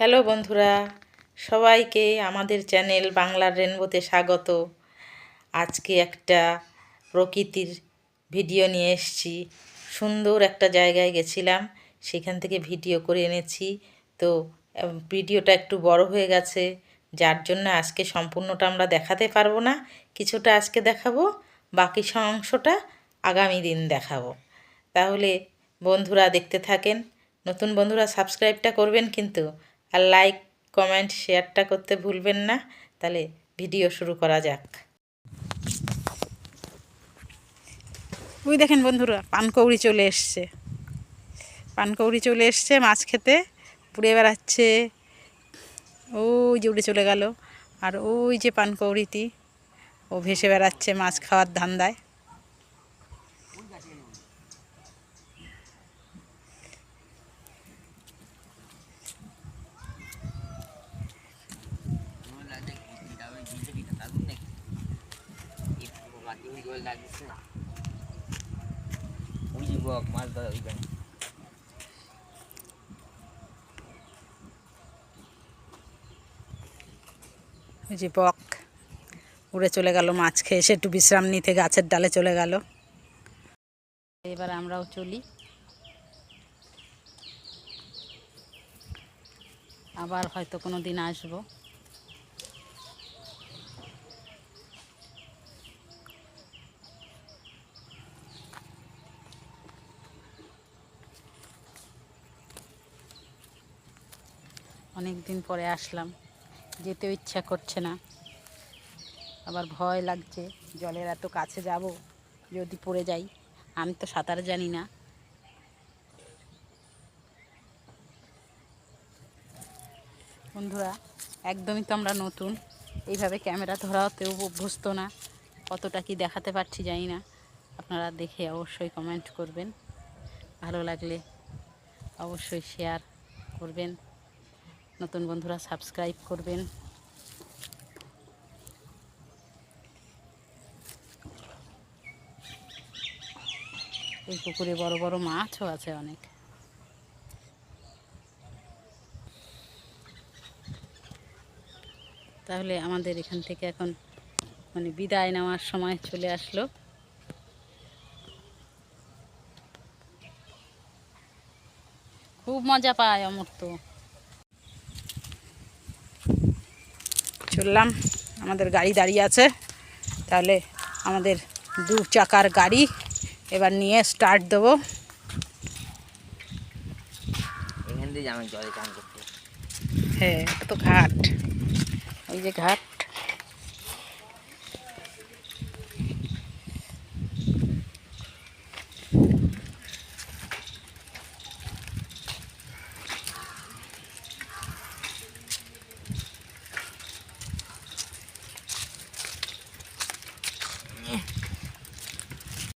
Hello বন্ধুরা, সবাইকে আমাদের চ্যানেল বাংলার রেনবোতে স্বাগত। আজকে একটা প্রকৃতির ভিডিও নিয়ে এসেছি। সুন্দর একটা জায়গায় গেছিলাম, সেখান থেকে ভিডিও করে এনেছি। তো ভিডিওটা একটু বড় হয়ে গেছে, যার জন্য আজকে সম্পূর্ণটা আমরা দেখাতে পারব না, কিছুটা আজকে দেখাবো, বাকি অংশটা আগামী দিন দেখাবো। তাহলে বন্ধুরা দেখতে থাকেন, নতুন বন্ধুরা সাবস্ক্রাইবটা করবেন কিন্তু আর লাইক কমেন্ট শেয়ারটা করতে ভুলবেন না। তাহলে ভিডিও শুরু করা যাক। ওই দেখেন বন্ধুরা, পানকৌড়ি চলে এসছে। পানকৌড়ি চলে এসছে, মাছ খেতে। পুড়ে বেড়াচ্ছে। ওই যে উড়ে চলে গেল। আর ওই যে পানকৌড়িটি, ও ভেসে বেড়াচ্ছে মাছ খাওয়ার ধান্দায়। যে বক, উড়ে চলে গেল মাছ খেয়ে। সে একটু বিশ্রাম নিতে গাছের ডালে চলে গেল। এবার আমরাও চলি। আবার হয়তো কোনো দিন আসব। অনেক দিন পরে আসলাম। যেতে ইচ্ছা করছে না। আবার ভয় লাগছে, জলের এত কাছে যাব, যদি পড়ে যাই। আমি তো সাঁতার জানি না। বন্ধুরা, একদমই তো আমরা নতুন। এইভাবে ক্যামেরা ধরাতেও অভ্যস্ত না। কতটা কি দেখাতে পারছি জানি না। আপনারা দেখে অবশ্যই কমেন্ট করবেন। ভালো লাগলে অবশ্যই শেয়ার করবেন। নতুন বন্ধুরা সাবস্ক্রাইব করবেন। এই পুকুরে বড় বড় মাছও আছে অনেক। তাহলে আমাদের এখান থেকে এখন মানে বিদায় নেওয়ার সময় চলে আসলো। খুব মজা পায় অমর্ত চললাম আমাদের গাড়ি দাঁড়িয়ে আছে। তাহলে আমাদের দু চাকার গাড়ি এবার নিয়ে স্টার্ট দেবো। হ্যাঁ এটা তো ঘাট। ওই যে ঘাট।